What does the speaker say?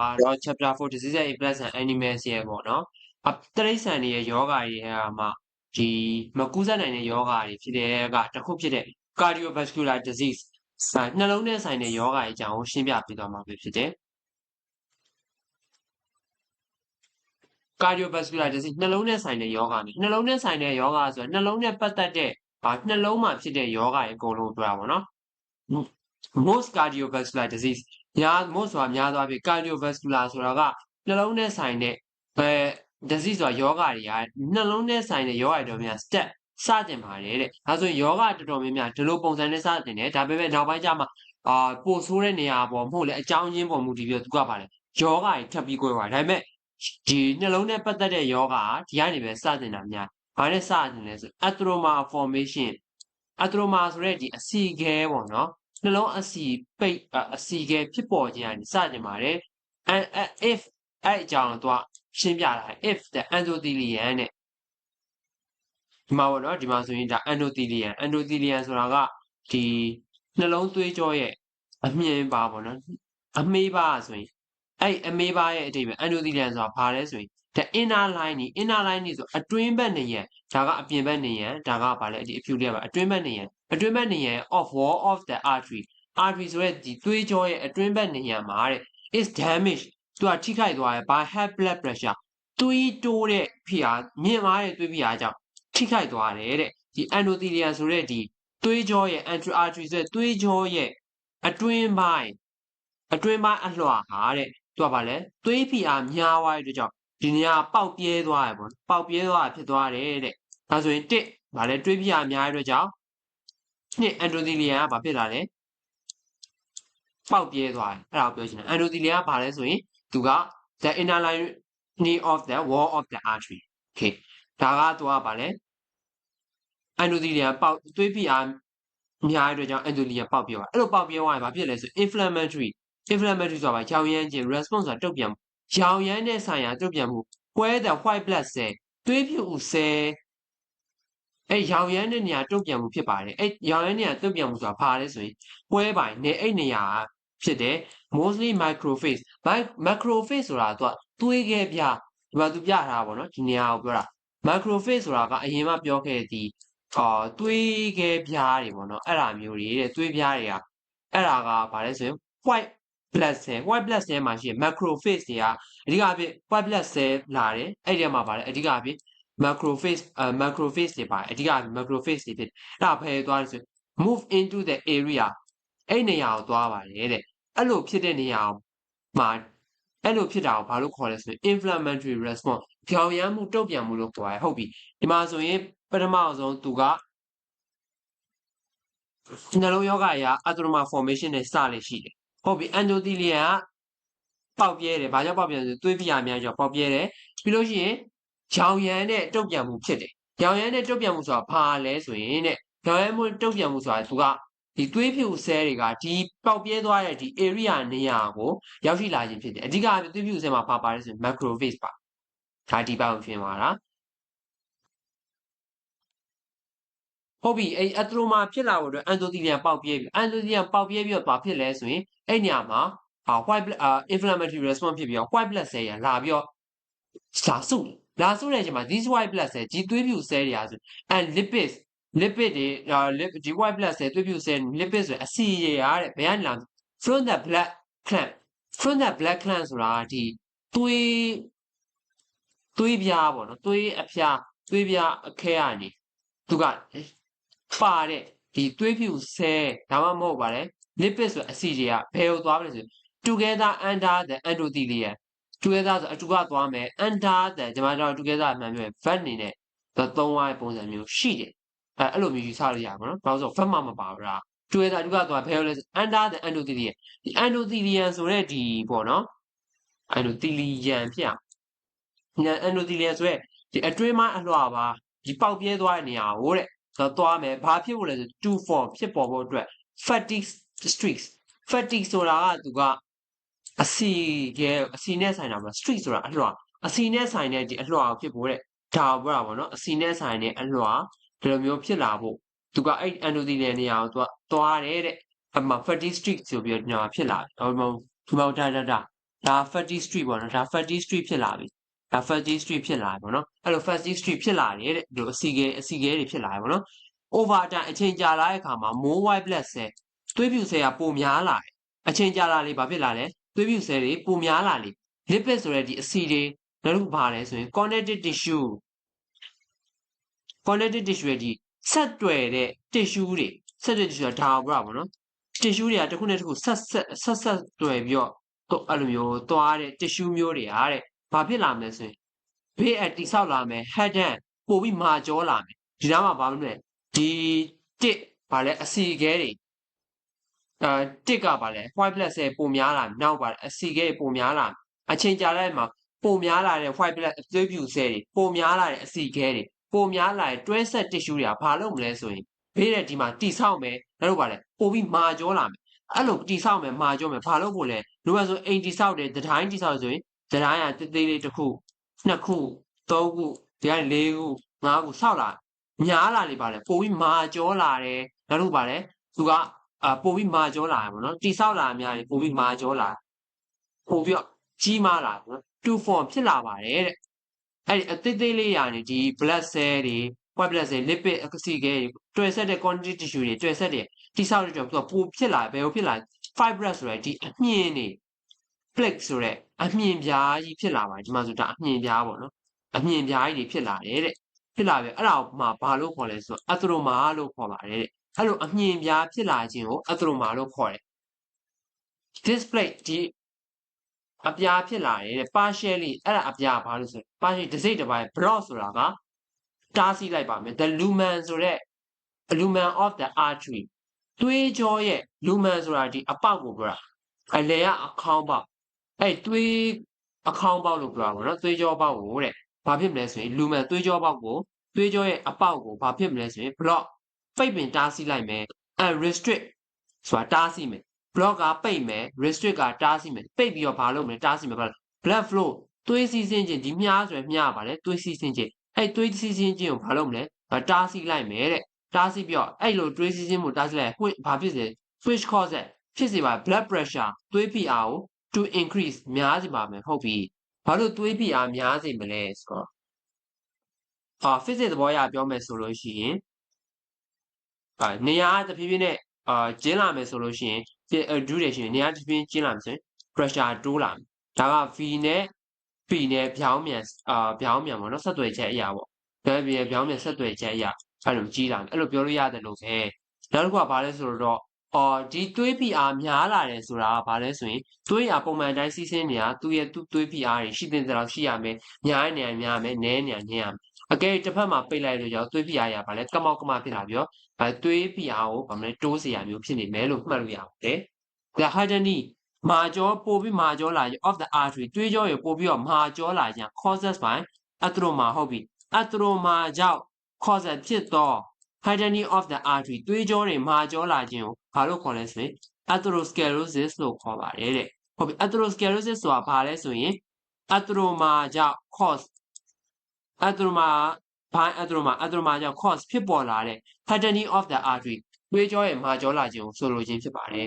အာတော့ chapter 4 disease and plants and animals ရဲ့ပေါ့နော်အတရိษံတွေရဲ့ယောဂတွေဟာမှာဒီမကူးစက်နိုင်တဲ့ယောဂတွေဖြစ်တဲ့ကတစ်ခုဖြစ်တဲ့ cardiovascular disease နှလုံးနဲ့ဆိုင်တဲ့ယောဂအကြောင်းကိုရှင်းပြပေးသွားမှာဖြစ်တယ် cardiovascular disease နှလုံးနဲ့ဆိုင်တဲ့ယောဂနဲ့နှလုံးနဲ့ဆိုင်တဲ့ယောဂဆိုတော့နှလုံးနဲ့ပတ်သက်တဲ့ဟာနှလုံးမှာဖြစ်တဲ့ယောဂရဲ့အကုန်လုံးပြောတာပေါ့နော် most cardiovascular disease ညာ most ဆိုတာများသောအားဖြင့် cardiovascular ဆိုတာကနှလုံးနဲ့ဆိုင်တဲ့အဲ disease ဆိုတာယောဂတွေကနှလုံးနဲ့ဆိုင်တဲ့ယောဂတွေတော်များ step စတင်ပါတယ်တဲ့ဒါဆိုရင်ယောဂတော်တော်များများဒီလိုပုံစံနဲ့စတင်တယ်ဒါပေမဲ့နောက်ပိုင်းကျမှအာပို့ဆိုးတဲ့နေရာပေါ်မဟုတ်လေအကြောင်းရင်းပေါ်မူတည်ပြီးတော့သူကပါလေယောဂတွေထပ်ပြီးကိုယ်ပါဒါပေမဲ့ဒီနှလုံးနဲ့ပတ်သက်တဲ့ယောဂကဒီကနေပဲစတင်တာများဘာနဲ့စတင်လဲဆို atheroma formation atheroma ဆိုတဲ့ဒီအစီခဲပေါ့နော် နှလုံးအစီပိတ်အစီခဲဖြစ်ပေါ်ခြင်းကနေစတင်ပါတယ် and if အဲ့အကြောင်းတော့ရှင်းပြတာ if the endothelium နဲ့ဒီမှာပေါ့နော်ဒီမှာဆိုရင်ဒါ endothelium endothelium ဆိုတာကဒီနှလုံးသွေးကြောရဲ့အမြင်ပါပေါ့နော်အမေးပါဆိုရင်အဲ့အမေးပါရဲ့အတိတ်ပဲ endothelium ဆိုတာဘာလဲဆိုရင် the inner line นี่ inner line นี่ဆိုအတွင်းဘက်နေရဒါကအပြင်ဘက်နေရဒါကဘာလဲဒီအဖြူလေးပါအတွင်းဘက်နေရ အတွင်းဘက်နေရ of wall of the artery artery ဆိုရဲဒီသွေးကြောရဲ့အတွင်းဘက်နေရမှာတဲ့ is damage သူကထိခိုက်သွားတယ် by high blood pressure သွေးတိုးတဲ့ဖိအားမြင့်မားတဲ့သွေးဖိအားကြောင့်ထိခိုက်သွားတယ်တဲ့ဒီ endothelium ဆိုတဲ့ဒီသွေးကြောရဲ့ entry artery ဆိုတဲ့သွေးကြောရဲ့အတွင်းပိုင်းအတွင်းပိုင်းအလွှာဟာတဲ့သူကဘာလဲသွေးဖိအားများသွားတဲ့အတွက်ကြောင့်ဒီနေရာပေါက်ပြဲသွားရပေါ့ပေါက်ပြဲသွားဖြစ်သွားတယ်တဲ့ဒါဆိုရင်တစ်ဘာလဲတွေးဖိအားများတဲ့အတွက်ကြောင့် နှစ် endothelium ကဘာဖြစ်လာလဲပေါက်ပြဲသွားတယ်အဲ့ဒါကိုပြောချင်တယ် endothelium ကဘာလဲဆိုရင်သူက the inner lining of the wall of the artery okay ဒါကသူကဘာလဲ endothelium ပေါက်သွေးဖိအားများတဲ့အတွက်ကြောင့် endothelium ပေါက်ပြဲသွားအဲ့လိုပေါက်ပြဲသွားရင်ဘာဖြစ်လဲဆို inflammatory inflammatory ဆိုတာကြောင်ရမ်းခြင်း response ဆိုတာတုတ်ပြန်မှုရောင်ရမ်းတဲ့ဆိုင်ရာတုတ်ပြန်မှု where the white blood cell သွေးဖြူ cell အဲ့ရောင်ရမ်းတဲ့နေရာတုတ်ပြန်မှုဖြစ်ပါတယ်အဲ့ရောင်ရမ်းနေရာတုတ်ပြန်မှုဆိုတာဘာလဲဆိုရင်ပွဲပိုင်နေအဲ့နေရာဖြစ်တယ် mostly microphase macrophase ဆိုတာသူကသွေးခဲပြဒီမှာသူပြထားပါတော့ဒီနေရာကိုပြောတာ macrophase ဆိုတာကအရင်မှပြောခဲ့တဲ့အာသွေးခဲပြားတွေပေါ့နော်အဲ့ဒါမျိုးတွေတဲ့သွေးပြားတွေကအဲ့ဒါကဘာလဲဆိုရင် white blood cell white blood cell မှာရှိတဲ့ macrophage တွေကအဓိကအဖြစ် white blood cell လာတယ်အဲ့ဒီမှာပါတယ်အဓိကအဖြစ် macrophage အဲ macrophage တွေပါတယ်အဓိက macrophage တွေဖြစ်အဲ့ဒါဖယ်သွားတယ်ဆို move into the area အဲ့နေရာကိုသွားပါတယ်တဲ့အဲ့လိုဖြစ်တဲ့နေရာမှာအဲ့လိုဖြစ်တာကိုဘာလို့ခေါ်လဲဆိုရင် inflammatory response ကြောင်ရမ်းမှုတုတ်ပြန်မှုလို့ခေါ်ရတယ်ဟုတ်ပြီဒီမှာဆိုရင်ပထမဆုံးသူကနှလုံးယောဂအရာ atheroma formation နဲ့စလေရှိတယ်ဟုတ်ပြီ endothelium ကပေါက်ပြဲတယ်ဘာကြောင့်ပေါက်ပြဲလဲဆိုသွေးပြားများကြောင့်ပေါက်ပြဲတယ်ပြီးလို့ရှိရင် ရောင်ရမ်းတဲ့တုတ်ပြန်မှုဖြစ်တယ်ရောင်ရမ်းတဲ့တုတ်ပြန်မှုဆိုတာဘာလဲဆိုရင်တဲ့ရောင်ရမ်းမှုတုတ်ပြန်မှုဆိုတာသူကဒီသွေးဖြူဆဲတွေကဒီပေါက်ပြဲသွားတဲ့ဒီ area နေရာကိုရောက်ရှိလာခြင်းဖြစ်တယ်အဓိကသွေးဖြူဆဲမှာပါပါတယ်ဆိုရင် macrophage ပါဒါဒီပေါင်းဖြစ်သွားတာဟုတ်ပြီအဲ့အထရိုမာဖြစ်လာဖို့အတွက်အန်တိုသီလီယန်ပေါက်ပြဲပြီအန်တိုသီလီယန်ပေါက်ပြဲပြီးတော့ဘာဖြစ်လဲဆိုရင်အဲ့ညမှာဟာ white blood inflammatory response ဖြစ်ပြီးတော့ white blood cell ရလာပြီးတော့လာစု လာစုတဲ့အချိန်မှာ these white blood cell ဒီသွေးဖြူ cell တွေဟာဆို and lipids lipid တွေဒီ white blood cell သွေးဖြူ cell lipid ဆိုအဆီရရတဲ့ဘယ်ကနေလာ from the blood clamp from the blood clamp ဆိုတာဒီသွေးသွေးပြားပေါ့နော်သွေးအဖျားသွေးပြားအခဲကနေသူကပါတဲ့ဒီသွေးဖြူဆဲဒါမှမဟုတ်ပါလေ lipid ဆိုအဆီတွေကဘယ်ကိုသွားမလဲဆို together under the endothelium together ဆိုအတူကသွားမယ် under the ဒီမှာတော့ together မှန်ပြောရင် verb အနေနဲ့သုံးရတဲ့ပုံစံမျိုးရှိတယ်အဲအဲ့လိုမျိုးယူဆလို့ရပါတော့ဘာလို့ဆို verb မှမပါဘူးလား together အတူကသွားဘယ်လိုလဲ under the endothelium ဒီ endothelium ဆိုတဲ့ဒီပေါ့နော် endothelium ဖြစ်အောင် endothelium ဆိုတဲ့ဒီအတွင်းပိုင်းအလွှာပါဒီပေါက်ပြဲသွားတဲ့နေရာကိုတဲ့ဆိုတော့သွားမယ်ဘာဖြစ်ဖို့လဲဆို2 form ဖြစ်ပေါ်ဖို့အတွက် fatigue streaks fatigue ဆိုတာကသူက အစီရဲအစီနဲ့ဆိုင်တာပေါ့ streak ဆိုတာအလွှာအစီနဲ့ဆိုင်တဲ့ဒီအလွှာကိုဖြစ်ဖို့တဲ့ဒါပြောတာပေါ့နော်အစီနဲ့ဆိုင်တဲ့အလွှာဒီလိုမျိုးဖြစ်လာဖို့သူကအဲ့ endothelium နေရာကိုသူကသွားတယ်တဲ့အမှ fatigue streak ဆိုပြီးတော့ညာဖြစ်လာတယ်ဟောဒီမှာဒါဒါဒါဒါ fatty street ပေါ့နော်ဒါ fatty street ဖြစ်လာပြီဒါ fatty street ဖြစ်လာပြီပေါ့နော်အဲ့လို fatty street ဖြစ်လာတယ်တဲ့ဒီလိုအစီခဲအစီခဲတွေဖြစ်လာတယ်ပေါ့နော် over time အချိန်ကြာလာတဲ့အခါမှာ more white blood cell သွေးဖြူဆဲကပိုများလာတယ်အချိန်ကြာလာလေဘာဖြစ်လာလဲ သွေးဖြူဆဲတွေပိုများလာလေ lipid ဆိုတဲ့ဒီအစီတွေနောက်တစ်ခုဘာလဲဆိုရင် connective tissue connective tissue ရဲ့ဒီဆက်တွယ်တဲ့ tissue တွေဆက်တွယ် tissue ကဒါပေါ့ပေါ့နော် tissue တွေကတစ်ခုနဲ့တစ်ခုဆက်ဆက်ဆက်ဆက်တွယ်ပြီးတော့တော့အဲ့လိုမျိုးသွားတဲ့ tissue မျိုးတွေဟာတဲ့ဘာဖြစ်လာမလဲဆိုရင်ဘေးအတိဆောက်လာမယ် head and ပို့ပြီးမာကြောလာမယ်ဒီနားမှာဘာလို့လဲဒီတစ်ဘာလဲအစီခဲတွေ အဲတစ်ကဘာလဲ white blood cell ပုံများလာနောက်ပါအစီခဲတွေပုံများလာအချိန်ကြာတဲ့မှာပုံများလာတဲ့ white blood သွေးပြူဆဲတွေပုံများလာတဲ့အစီခဲတွေပုံများလာတဲ့တွဲဆက် tissue တွေကဘာလုပ်မလဲဆိုရင်ဘေးတဲ့ဒီမှာတိဆောက်မယ်နောက်တော့ဘာလဲပို့ပြီးမာကြောလာမယ်အဲ့လိုတိဆောက်မယ်မာကြောမယ်ဘာလို့ဖို့လဲလိုမှဆိုအိမ်တိဆောက်တယ်တတိုင်းတိဆောက်ဆိုရင်တတိုင်းကတေးသေးလေးတစ်ခုနှစ်ခုသုံးခုဒီကနေလေးခုငါးခုဆောက်လာများလာလေပါလေပို့ပြီးမာကြောလာတယ်နောက်တော့ဘာလဲသူက အာပို့ပြီးမာကြောလာတယ်ပေါ့နော်တိဆောက်လာအများကြီးပို့ပြီးမာကြောလာပို့ပြီးတော့ကြီးမားလာပေါ့နော်2 form ဖြစ်လာပါတယ်တဲ့အဲ့ဒီအသေးသေးလေးရာနေဒီ blood cell တွေ white blood cell lipid အစီခဲတွေတွေ့ဆက်တဲ့ quantity tissue တွေတွေ့ဆက်တဲ့တိဆောက်တဲ့ကြောင့်သူကပိုဖြစ်လာဘယ်လိုဖြစ်လာ fibrous ဆိုတဲ့ဒီအမြင့်တွေ plaque ဆိုတဲ့အမြင့်ပြားကြီးဖြစ်လာပါတယ်ဒီမှာဆိုဒါအမြင့်ပြားပေါ့နော်အမြင့်ပြားကြီးတွေဖြစ်လာတယ်တဲ့ဖြစ်လာပြီအဲ့ဒါမှဘာလို့ခေါ်လဲဆိုတော့ atheroma လို့ခေါ်ပါတယ်တဲ့ အဲ့လိုအမြင့်ပြားဖြစ်လာခြင်းကို atheroma လို့ခေါ်တယ် display ဒီအပြားဖြစ်လာတယ်တဲ့ partially အဲ့ဒါအပြားဘာလို့ဆို partially တစ်စိတ်တစ်ပိုင်း broad ဆိုတာကတားဆီးလိုက်ပါမယ် the lumen ဆိုတဲ့ lumen of the artery သွေးကြောရဲ့ lumen ဆိုတာဒီအပေါက်ကိုပြောတာအလေကအခေါင်းပေါက်အဲ့သွေးအခေါင်းပေါက်လို့ပြောတာပေါ့နော်သွေးကြောပေါက်ကိုတဲ့ဘာဖြစ်မလဲဆိုရင် lumen သွေးကြောပေါက်ကိုသွေးကြောရဲ့အပေါက်ကိုဘာဖြစ်မလဲဆိုရင် block ပိတ်ပင်တားဆီးလိုက်မယ် and restrict ဆိုတာတားဆီးမယ် block ကပိတ်မယ် restrict ကတားဆီးမယ်ပိတ်ပြီးတော့ဘာလုပ်မလဲတားဆီးမယ်ဘာလဲ blood flow သွေးစီးဆင်းခြင်းဒီမြားဆိုရယ်မြားပါလေသွေးစီးဆင်းခြင်းအဲ့သွေးစီးဆင်းခြင်းကိုဘာလုပ်မလဲတားဆီးလိုက်မယ်တဲ့တားဆီးပြီးတော့အဲ့လိုသွေးစီးဆင်းမှုတားဆီးလိုက်ဘာဖြစ်စေ which cause ဖြစ်စေပါ blood pressure သွေးဖိအားကို to increase များစေပါမယ်ဟုတ်ပြီဘာလို့သွေးဖိအားများစေမလဲဆိုတော့အာ physics သဘောအရပြောမယ်ဆိုလို့ရှိရင် အာနေရာတဖြည်းဖြည်းနဲ့အာကျင်းလာမယ်ဆိုလို့ရှိရင်ဒူးတယ်ရှိရင်နေရာတဖြည်းဖြည်းကျင်းလာမယ်ဆိုရင် pressure တိုးလာမယ်ဒါက V နဲ့ P နဲ့ဖြောင်းမြန်အာဖြောင်းမြန်ပေါ့နော်ဆက်သွယ်ချက်အရာပေါ့ဒါပြင်ဖြောင်းမြန်ဆက်သွယ်ချက်အရာအဲ့လိုကြီးလာတယ်အဲ့လိုပြောလို့ရတယ်လို့ပဲနောက်တစ်ခုကဘာလဲဆိုတော့အော်ဒီသွေးဖိအားများလာတယ်ဆိုတာကဘာလဲဆိုရင်သွေးအားပုံမှန်တိုင်းစီးဆင်းနေတာသူ့ရဲ့သူ့သွေးဖိအားတွေရှိတဲ့လောက်ရှိရမယ်များနေရများမယ်နည်းနေရနည်းရမယ် အကယ်တစ်ဖက်မှာပိတ်လိုက်လို့ကြောင့်သွေးဖိအားရပါလဲကမောက်ကမဖြစ်လာပြီးတော့သွေးဖိအားကိုဗမာတိုးစရာမျိုးဖြစ်နေမယ်လို့မှတ်လို့ရပါတယ်။ဒါဟာဒနီမာကျောပို့ပြီးမာကျောလာရင် of the artery သွေးကြောရပို့ပြီးတော့မာကျောလာရင် causes by atheroma ဟုတ်ပြီ။ atheroma ကြောင့် causes ဖြစ်သော hardening of the artery သွေးကြောတွေမာကျောလာခြင်းကိုဘာလို့ခေါ်လဲဆိုရင် atherosclerosis လို့ခေါ်ပါတယ်တဲ့။ဟုတ်ပြီ atherosclerosis ဆိုတာဘာလဲဆိုရင် atheroma ကြောင့် cause atheroma ဘာ atheroma atheroma ကြောင့် cause ဖြစ်ပေါ်လာတဲ့ hardening of the artery သွေးကြောရဲ့မာကြောလာခြင်းကိုဆိုလိုခြင်းဖြစ်ပါတယ်